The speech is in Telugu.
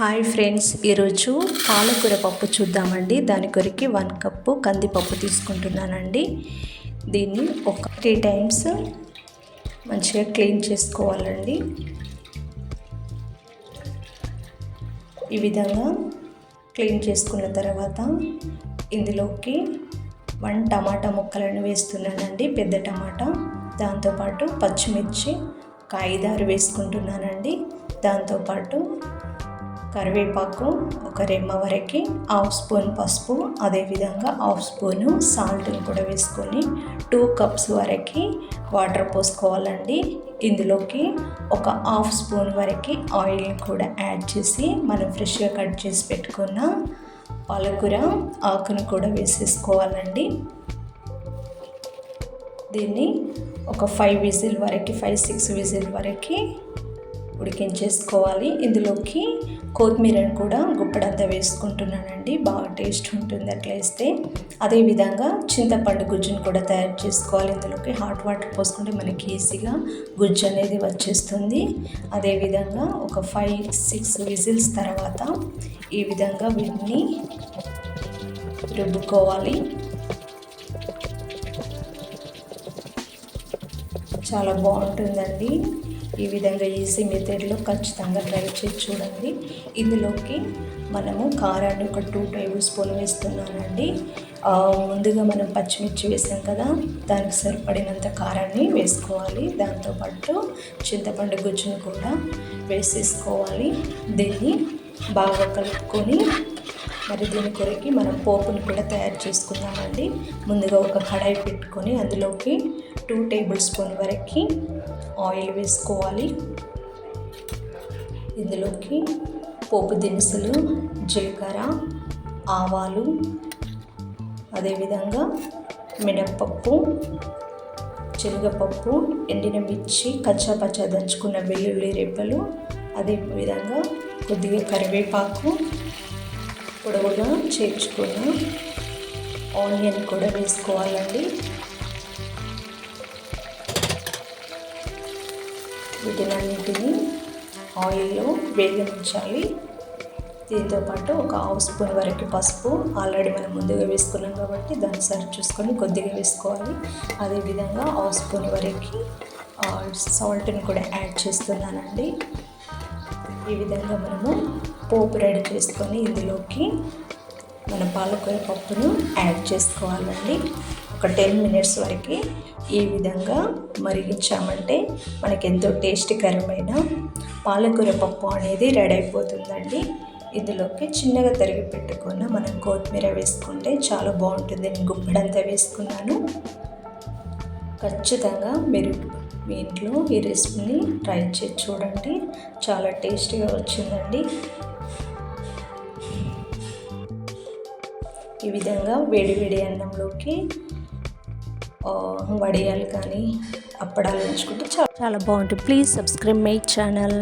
హాయ్ ఫ్రెండ్స్ ఈరోజు పాలకూర పప్పు చూద్దామండి. దాని కొరికి వన్ కప్పు కందిపప్పు తీసుకుంటున్నానండి. దీన్ని ఒక త్రీ టైమ్స్ మంచిగా క్లీన్ చేసుకోవాలండి. ఈ విధంగా క్లీన్ చేసుకున్న తర్వాత ఇందులోకి వన్ టమాటా ముక్కలను వేస్తున్నానండి పెద్ద టమాటా. దాంతోపాటు పచ్చిమిర్చి ఒక ఐదారు వేసుకుంటున్నానండి. దాంతోపాటు కరివేపాకు ఒక రెమ్మ వరకు హాఫ్ స్పూన్ పసుపు అదేవిధంగా హాఫ్ స్పూను సాల్ట్ని కూడా వేసుకొని టూ కప్స్ వరకు వాటర్ పోసుకోవాలండి. ఇందులోకి ఒక హాఫ్ స్పూన్ వరకు ఆయిల్ని కూడా యాడ్ చేసి మనం ఫ్రెష్గా కట్ చేసి పెట్టుకున్న పాలకూర ఆకును కూడా వేసేసుకోవాలండి. దీన్ని ఒక ఫైవ్ విజిల్ వరకు ఫైవ్ సిక్స్ విజిల్ వరకు ఉడికించేసుకోవాలి. ఇందులోకి కొత్తిమీరను కూడా గుప్పడంతా వేసుకుంటున్నానండి. బాగా టేస్ట్ ఉంటుంది అట్లా వేస్తే అదేవిధంగా చింతపండు గుజ్జును కూడా తయారు చేసుకోవాలి. ఇందులోకి హాట్ వాటర్ పోసుకుంటే మనకి ఈజీగా గుజ్జు అనేది వచ్చేస్తుంది. అదేవిధంగా ఒక ఫైవ్ సిక్స్ విజిల్స్ తర్వాత ఈ విధంగా వీటిని రుబ్బుకోవాలి. చాలా బాగుంటుందండి. ఈ విధంగా ఈజీ మెథడ్లో ఖచ్చితంగా ట్రై చేసి చూడండి. ఇందులోకి మనము కారాన్ని ఒక టూ టేబుల్ స్పూన్ వేస్తున్నానండి. ముందుగా మనం పచ్చిమిర్చి వేసాం కదా దానికి సరిపడినంత కారాన్ని వేసుకోవాలి. దాంతోపాటు చింతపండు గుజ్జును కూడా వేసేసుకోవాలి. దీన్ని బాగా కలుపుకొని మరి దీని కొరకి మనం పోపుని కూడా తయారు చేసుకుందామండి. ముందుగా ఒక కడాయి పెట్టుకొని అందులోకి టూ టేబుల్ స్పూన్ వరకు ఆయిల్ వేసుకోవాలి. ఇందులోకి పోపు దినుసులు జీలకర్ర ఆవాలు అదేవిధంగా మినప్పప్పు శనగపప్పు ఎండిన మిర్చి కచ్చా పచ్చా దంచుకున్న వెల్లుల్లి రెప్పలు అదేవిధంగా కొద్దిగా కరివేపాకు పొడవుగా చేర్చుకున్న ఆనియన్ కూడా వేసుకోవాలండి. వీటినన్నిటిని ఆయిల్లో వేగనించాలి దీంతోపాటు ఒక హాఫ్ స్పూన్ వరకు పసుపు ఆల్రెడీ మనం ముందుగా వేసుకున్నాం కాబట్టి దాన్ని సరి చూసుకొని కొద్దిగా వేసుకోవాలి. అదేవిధంగా హాఫ్ స్పూన్ వరకు సాల్ట్ని కూడా యాడ్ చేస్తున్నానండి. ఈ విధంగా మనము పోపు రెడీ చేసుకొని ఇందులోకి మన పాలకూర పప్పును యాడ్ చేసుకోవాలండి. ఒక టెన్ మినిట్స్ వరకు ఈ విధంగా మరిగించామంటే మనకి ఎంతో టేస్టీకరమైన పాలకూర పప్పు అనేది రెడీ అయిపోతుందండి. ఇందులోకి చిన్నగా తరిగి పెట్టుకున్న మనం కొత్తిమీర వేసుకుంటే చాలా బాగుంటుంది నేను గుప్పడంతా వేసుకున్నాను. ఖచ్చితంగా మీరు మీ ఇంట్లో ఈ రెసిపీని ట్రై చేసి చూడండి. చాలా టేస్టీగా వచ్చిందండి. ఈ విధంగా వేడి వేడి అన్నంలోకి వడియాలు కానీ అప్పడాలు ఉంచుకుంటే చాలా చాలా బాగుంటుంది. Please subscribe my channel